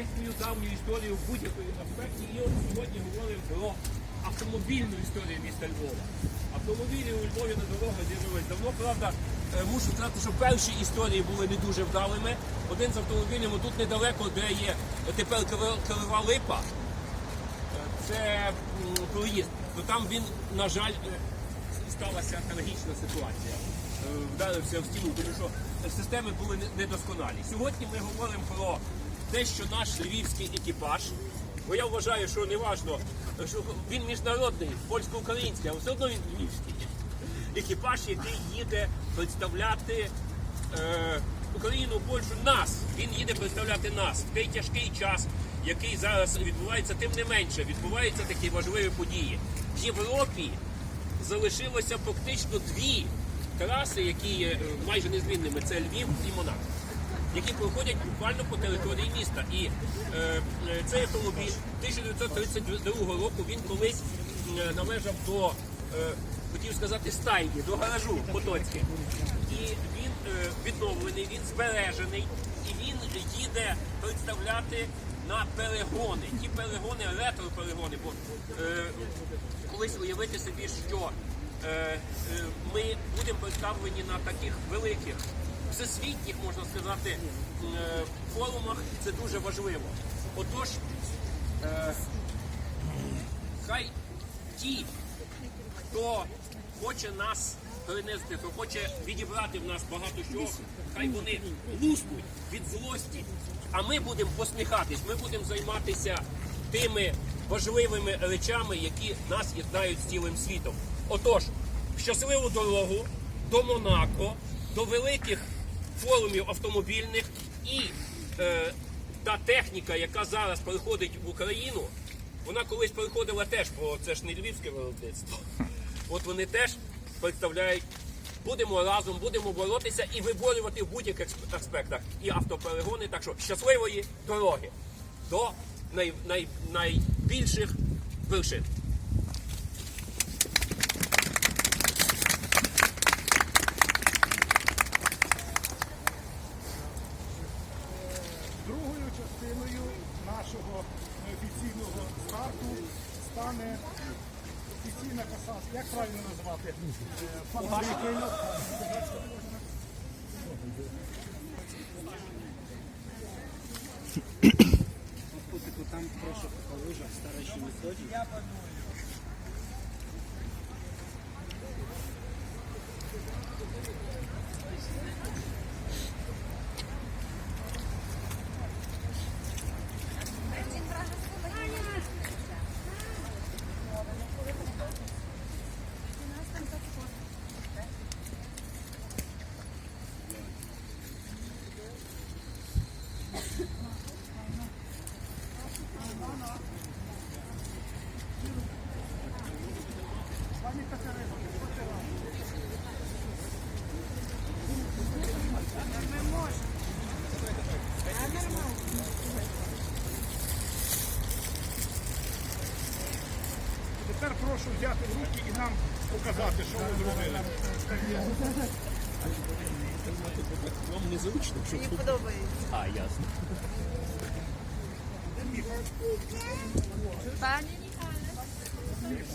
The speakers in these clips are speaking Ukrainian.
Має свою давню історію в будь-якому аспекті. І от сьогодні говоримо про автомобільну історію міста Львова. Автомобілі у Львові на дорогах з'явились давно. Правда, е, мушу сказати, що перші історії були не дуже вдалими. Один з автомобілів тут недалеко, де є тепер Криве- Липа. Е, Це проїзд. То там він, на жаль, е, сталася трагічна ситуація. Вдарився в стіну, тому що системи були недосконалі. Сьогодні ми говоримо про те, що наш львівський екіпаж, бо я вважаю, що не важно, що він міжнародний, польсько-український, але все одно він львівський. Екіпаж, який їде представляти е, Україну, Польщу, нас. Він їде представляти нас в той тяжкий час, який зараз відбувається, тим не менше, відбуваються такі важливі події. В Європі залишилося фактично дві траси, які є е, майже незмінними. Це Львів і Монако, які проходять буквально по території міста. І е, е, цей автомобіль 1932 року він колись е, належав до, е, хотів сказати, стайні, до гаражу Потоцьке. І він е, відновлений, він збережений, і він їде представляти на перегони. Ті перегони, ретро-перегони. Бо е, колись уявити собі, що е, е, ми будемо представлені на таких великих всесвітніх, можна сказати, е, форумах. Це дуже важливо. Отож, е, хай ті, хто хоче нас перенести, хто хоче відібрати в нас багато чого, хай вони луснуть від злості. А ми будемо посміхатись, ми будемо займатися тими важливими речами, які нас єднають з цілим світом. Отож, щасливу дорогу до Монако, до великих форумів автомобільних і е, та техніка, яка зараз переходить в Україну, вона колись переходила теж, бо це ж не львівське виробництво. От вони теж представляють. Будемо разом, будемо боротися і виборювати в будь-яких аспектах і автоперегони. Так що щасливої дороги до най, най, найбільших вершин. Fabrik нам показати, що ви зробили. Вам незручно, що Мені подобається. а ясно. Пані Михайле.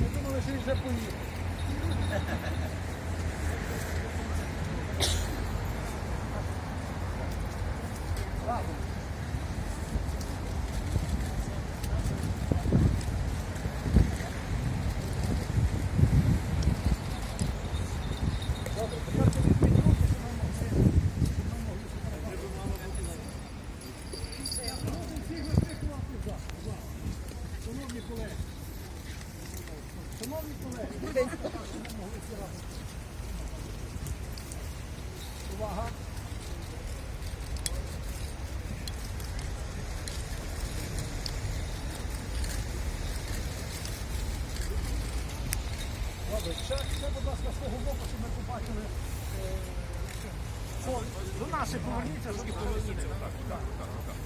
Ми думали, що він вже поїхав. Шановні колеги, шановні колеги, увага. Добре, ще, ще, будь ласка, з того боку, щоб ми побачили. е, що- До наших поверніться, щоб поверніться. Так, так, так, так.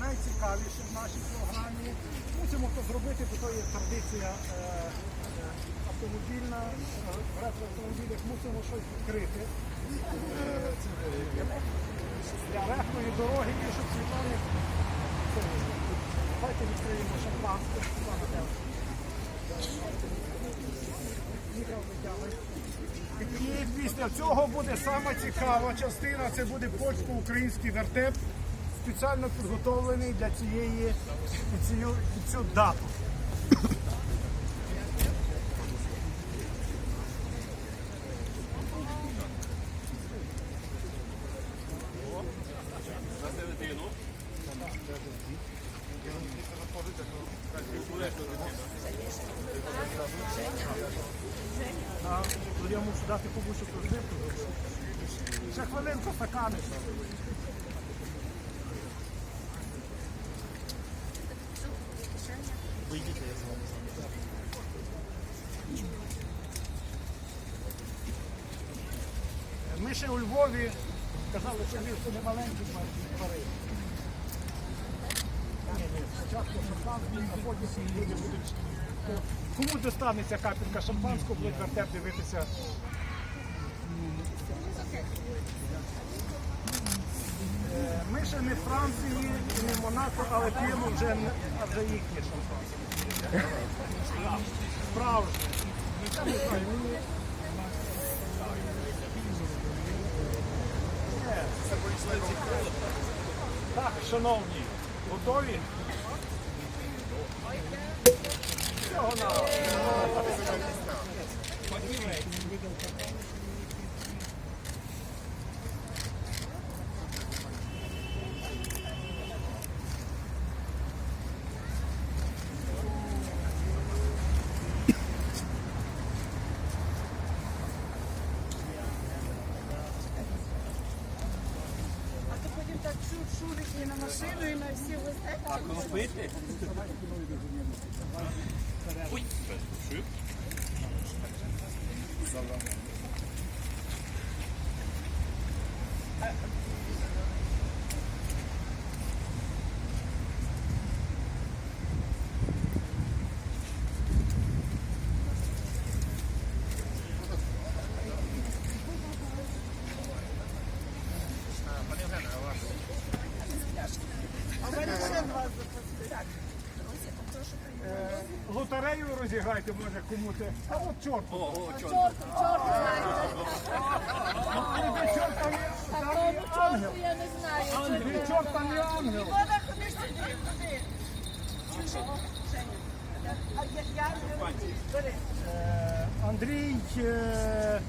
найцікавіші в нашій програмі. Мусимо це зробити, бо то є традиція е, е, автомобільна, е, в ретроавтомобілях мусимо щось відкрити. Е, це, е, для легкої дороги і щоб світлоні. Це, Давайте відкриємо шампанське. Світлана, де? Мікро витягуй. І після цього буде сама цікава частина. Це буде польсько-український вертеп, спеціально підготовлений для цієї під цю, під цю дату. На середину. А, то я мушу дати побучу проживку. Ще хвилинку стакани. Ми ще у Львові казали, що це не маленький тварин. Спочатку шампанський, а потім люди будуть. Кому достанеться капелька шампанського, будуть вертеп дивитися. Е, Ми ще не Франції не в Монако, але п'ємо вже, вже їхнє шампанське. Справжнє. Я не знаю, мені Є. Так, шановні, готові? Всього на. Так і на машину, і на всі. А кропити? Ой, шип. А в мене ще два запитання. Е, Лотерею розіграйте, може кому те. А от чорт. О, о, чорт. Чорт, чорт, знаю. Ви чорта не ангел. я не знаю. Чорта не ангел. Вода, ходи сюди. Е, Андрій. е,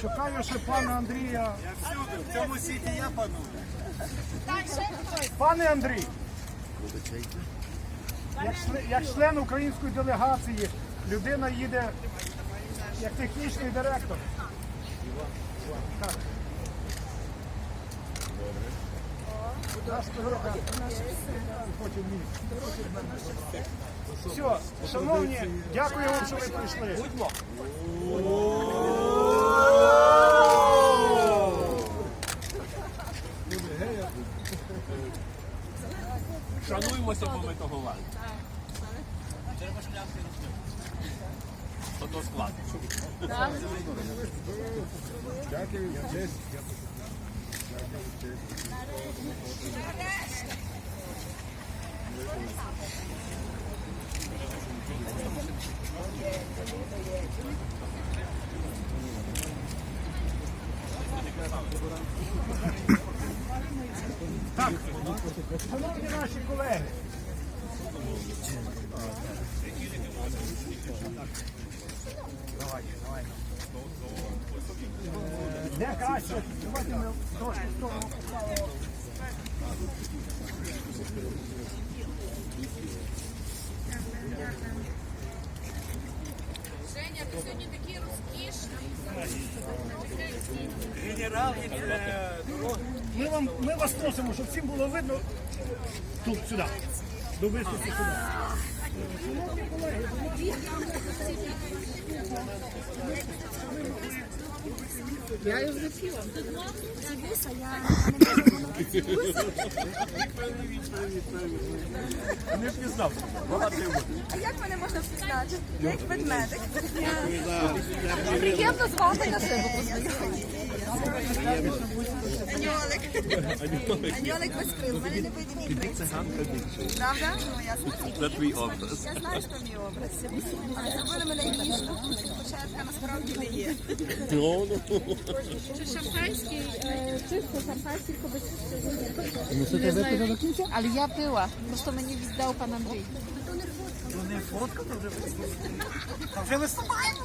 Шукаю ще пана Андрія. Всюди, в цьому світі я паную. Пане Андрій, як як член української делегації, людина їде як технічний директор. Все, шановні, дякую вам, що ви прийшли. Будьмо. Шануймося, бо ми того варті. Ото склад. Так, шановні наші колеги. Давайте, давайте. Е, Де краще? Давайте ми трошки в сторону поставимо. Женя, ти сьогодні такий розкішний. Генерал е, дороги. Ми, вам, ми вас просимо, щоб всім було видно тут, сюди. До виступу сюди. Я його я не впізнав. А як мене можна впізнати? Як ведмедик. Приємно з на себе. Аньолик. Аньолик без крил. У мене не видимі крильця. Правда? Ну, я знаю. Це твій образ. Я знаю, що мій образ. Зробили мене ніжно, хоча я насправді не є. Шампанський, чисто шампанський Але я пила. Просто мені віддав пан Андрій. А вже виступаємо.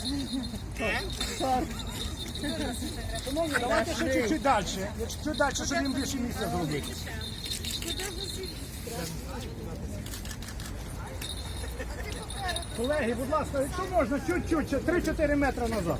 Шановні, давайте ще чуть-чуть далі. Чуть далі, щоб їм більше місця зробити. Колеги, будь ласка, якщо можна, чуть-чуть, 3-4 метри назад.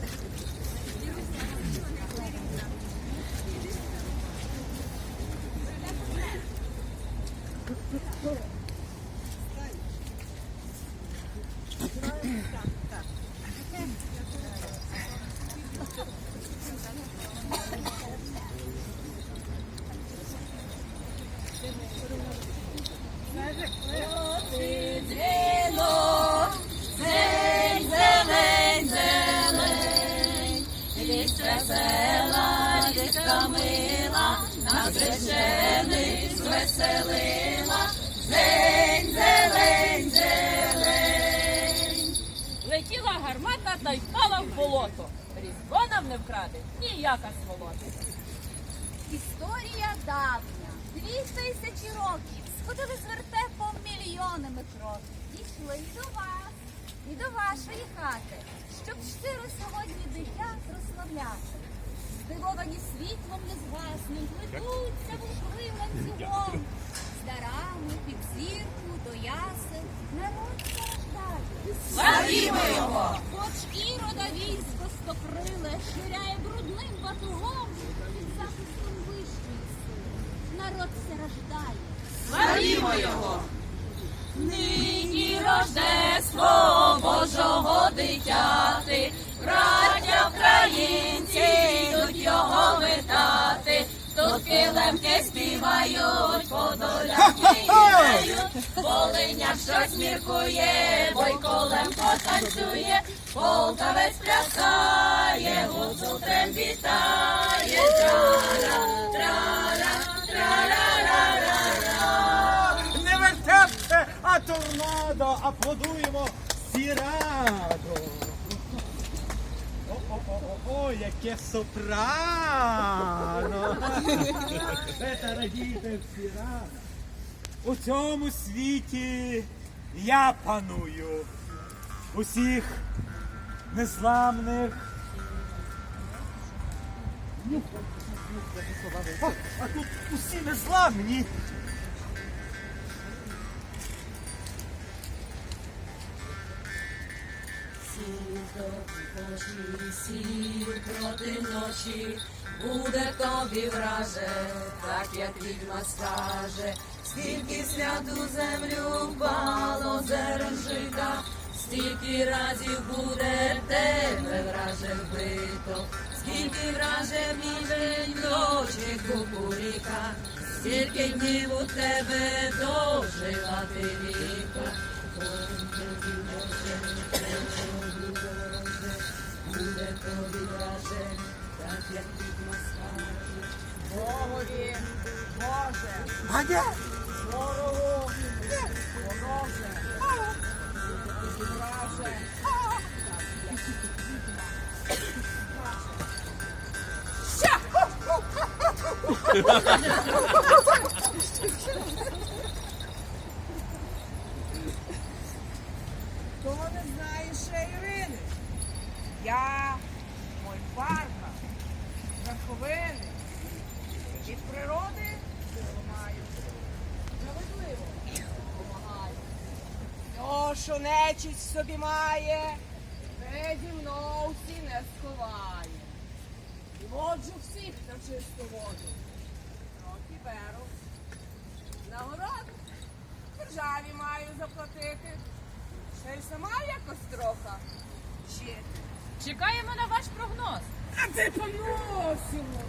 Ніяка сволота. Історія давня, дві тисячі років. Сходили з вертепом мільйонами кроків. Дійшли і до вас, і до вашої хати, щоб щиро сьогодні дитя прославляти. Здивовані світлом незгасним, плетуться вухри ланцюгом. З дарами під зірку до ясел народ страждає. Його! Хоч ірода військо стоприле, ширяє брудним батугом, під захистом вищої сили. Народ все рождає. Славімо його! Нині Рождество Божого дитяти, браття українці йдуть його витати. Килемки співають, подоляки грають, Волиня щось міркує, бойколем потанцює, полтавець плясає, гуцул вітає, трара, трара, трара-ра-ра-ра. Не вертепте, а торнадо, аплодуємо. Сірадо. О-о-о-о, яке сопрано. Це радіте всі раз. У цьому світі я паную. Усіх незламних. А тут усі незламні. Сію проти ночі, буде тобі враже, так як відьма скаже, скільки свят у землю впало зерен жита, стільки разів буде тебе враже вбито, скільки враже міжень ночі кукуріка, стільки днів у тебе дожила ти віка. Буде тобі враже, так як відьма скаже. Богові, Боже, ворогу, вороже, враже. Хто собі має, зі мною всі не сховає. Воджу всіх на чисту воду. Трохи беру. Нагород державі маю заплатити. Ще й сама якось троха. жити. Чекаємо на ваш прогноз. А ти поносимо.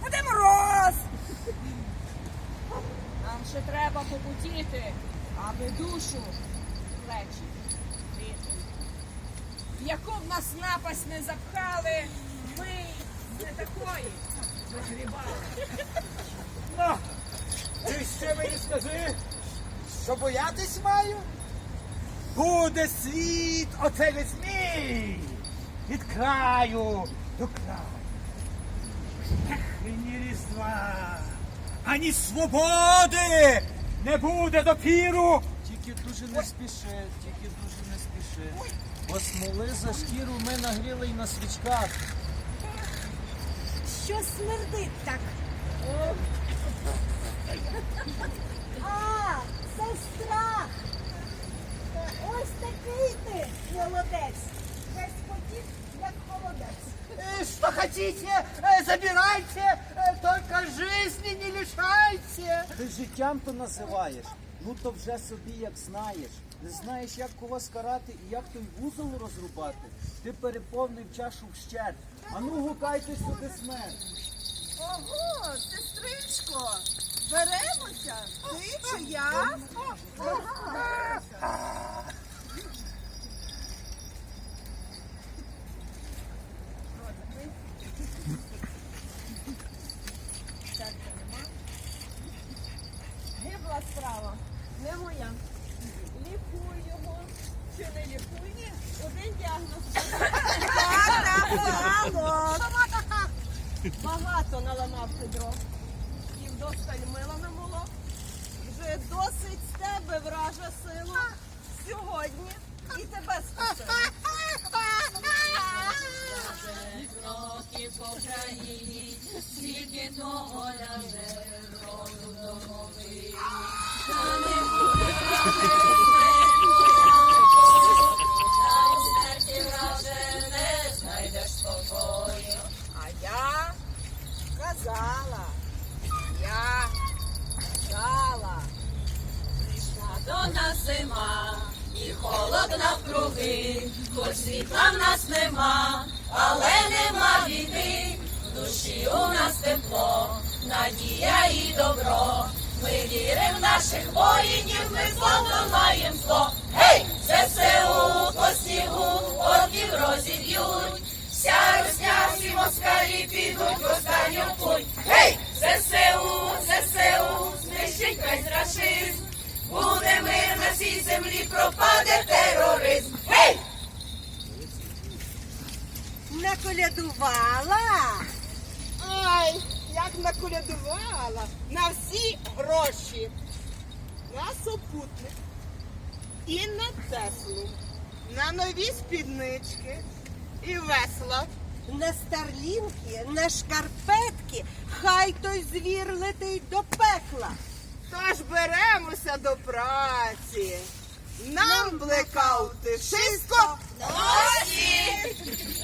Буде мороз. Нам ще треба попутіти, аби душу плечі. В яку б нас напасть не запхали, ми не такої. Ну, ти ще мені скажи, що боятись маю? Буде світ оце весь мій, від краю до краю. Ех, мені різдва, ані свободи не буде допіру. Тільки дуже не спіши, тільки дуже не спіши. Бо смоли за шкіру ми нагріли й на свічках. Що смердить так? А, це страх. Ось такий ти молодець. Весь потік, як холодець. Что хотите, э, забирайте, э, только жизни не лишайте. Ти життям то називаєш. Ну то вже собі як знаєш. Не знаєш, як кого скарати і як той вузол розрубати. Ти переповнив чашу вщерть. А ну гукайте сюди смерть. Ого, сестричко, беремося. Ти чи я? Гибла справа, не моя. Лікуй його чи не лікуй, ні, один діагноз. Багато наламав ти дров. І вдосталь мила намолов. Вже досить з тебе вража сила. Сьогодні і тебе спасибо. А я казала, я казала. Прийшла до нас зима, і холод навкруги, хоч світла в нас нема, але нема біди, в душі у нас тепло, надія і добро. Ми віримо в наших воїнів, ми подолаєм зло. Гей, ЗСУ по снігу, орків розіб'ють. Вся русня, всі москалі підуть в останню путь. Гей, ЗСУ, ЗСУ, знищить весь рашизм. Буде мир на цій землі, пропаде тероризм. Гей! Наколядувала? Наколядувала на всі гроші. На супутник і на Теслу, на нові спіднички і весла. На старлінки, на шкарпетки, хай той звір летить до пекла. Тож беремося до праці. Нам блекаути шиско Носі!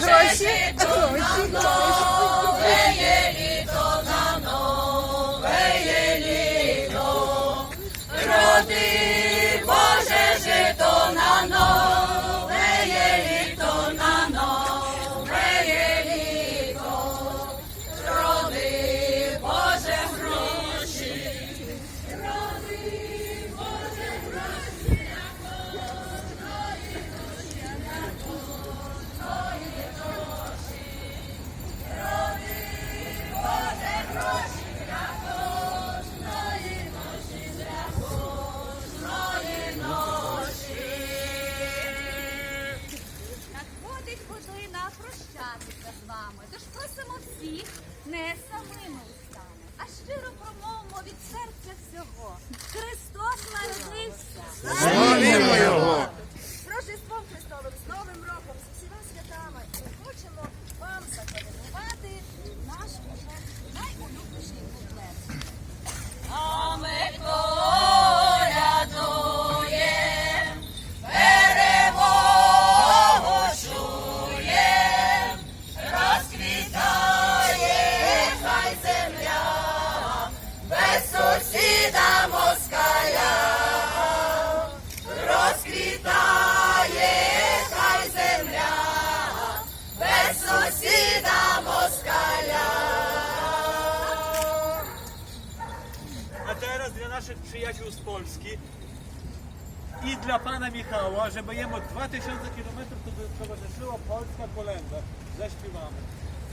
Роди, без сусіда москаля, розквітає хай земля, без сусіда москаля. A teraz dla naszych przyjaciół z Polski i dla pana Michała, żeby jemu 2000 km to towarzyszyło Polska Kolenda. Zaśpiewamy.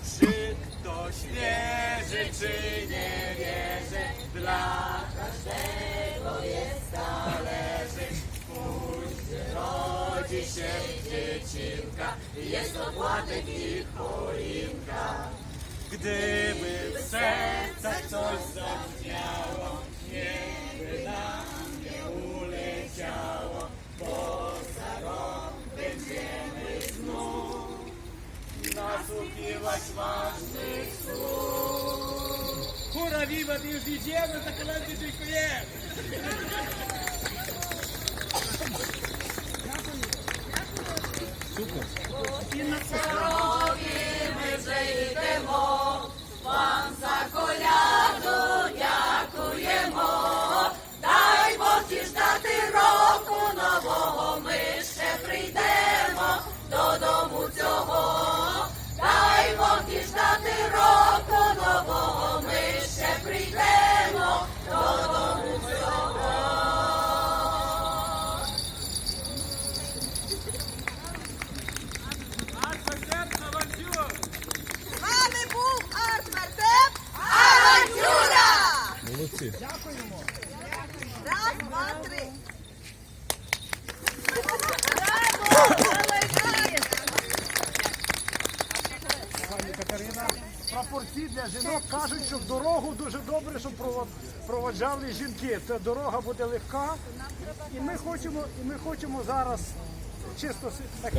Czy ktoś wierzy, czy nie wierzy, dla każdego jest zależy. Pójść rodzi się dziecinka, jest opłatek i choinka. Gdyby nasłuchiwać ważnych słów. Hura, viva, już idziemy, za kolendy dziękujemy! За коляду Жінок кажуть, що в дорогу дуже добре, щоб провод- проводжали жінки. Це дорога буде легка. І ми хочемо, і ми хочемо зараз чисто так